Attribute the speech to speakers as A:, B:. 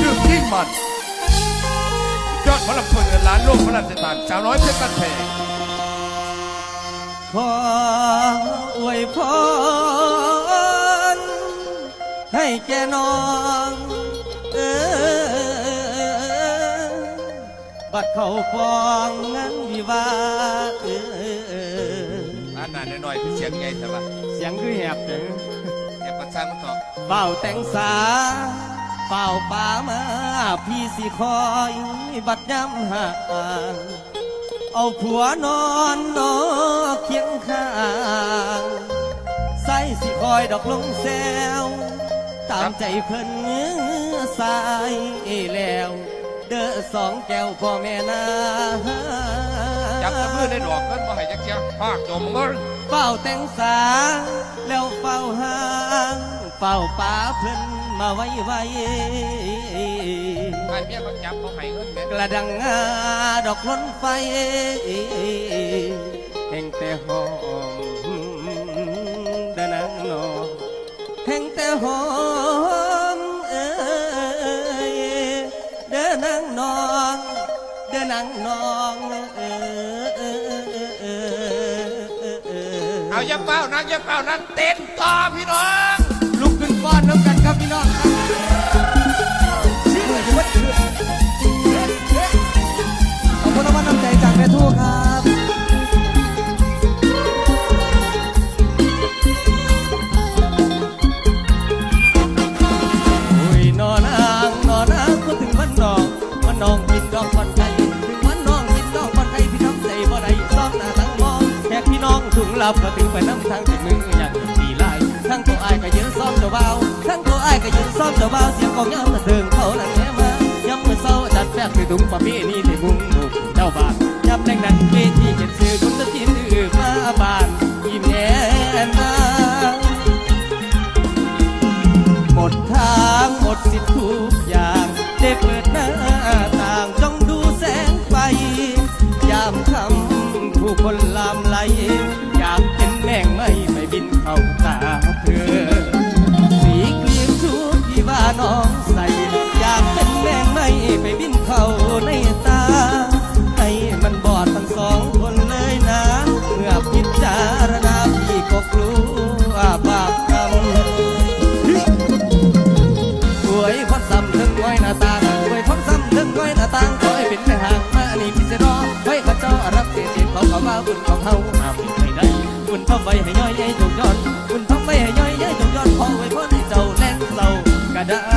A: ดึกยิ่งมัน ยอดพลังพลเงินล้านโลกพลังเสถานสาวน้อยเพชรกันแพง
B: ขออวยพรให้แกน้องเออบัดเขาฟองงานวิวาเออ
A: อ่านนานหน่อยๆคือเสียงใหญ่แต่ว่า
B: เสียงคือแหบเด้อ
A: อย่าประสร้างมันต่อ
B: เฝ้าแต่งสา ฝ้าป่ามาพี่สิคอยบัดย้ำห่างเอาผัวนอนนอเคียงข้างใส่สิคอยดอกลงแซวตามใจเพิ่นสายแล้ว เด้อสองแก้วพ่อแม่นา
A: จับตะมือได้ดอกเงินมาให้จักเชียภาคจมเงิน
B: เฝ้าแต่งสาแล้วเฝ้าหางเฝ้าป่าเพิ่น มาไว้ไว้
A: ใครเมียเขาจับเขาให้เงินแม่
B: กระดังงาดอกล้นไฟแห่งแต่หอมดานางนองแห่งแต่หอมเอ้ยเด้อนางนองเด้อนางนองเอ้ย
A: เอาอย่าเป้านั่งอย่าเป้านั่งเต้นต่อพี่น้อง
B: ลุกขึ้นฟ้อนน้ำกัน ครับพี่น้องครับชื่อวัดคือขอบคุณรางวัลน้ำใจจากแม่ทู่วครับโอ้ยนอนอ่างนอนอ่างก็ถึงวันนองวันนองกินดอกวันไทยถึงวันนองกินดอกวันไทยพี่น้องใจบ่ได้ซ้อมหน้าตั้งมองแขกพี่น้องถุงลับก็ถึงไปน้ำทางติดมืออย่าง ก็ยืนซ้อมเจ้าเบาเสียงของยามาเดิงเขานั่นแม่มาย้ำมือเศร้าจัดแป๊กคือถุงประเพณีที่มุงมุกเจ้าบ้านย้ำแรงนั้นเวทีเขียนซื้อคุณตะกินอือมาบ้านอีแม่นางหมดทางหมดสิทธิ์ทุกอย่างได้เปิดหน้าต่างจ้องดูแสงไฟยามค่ำผู้คนลามไหล เข้าในตา ให้มันบอดทั้งสองคนเลยนะ เมื่อพิจารณาพี่ก็กลัวบาปกรรมหวยพอซ้ำถึงไว้หน้าต่างหวยพอซ้ำถึงไว้หน้าต่างคอยเป็นแม่ห่างมานี่พี่เสรอไว้ข้าเจ้ารับเสียเสีเขาเขามาบุญของเฮาอาบไม่ได้บุญทำไว้ให้ย้อยใหญ่จงยอดบุญทำไว้ให้ย้อยใหญ่จงยอดพอไว้พอในเจ้าแรงเรากระดา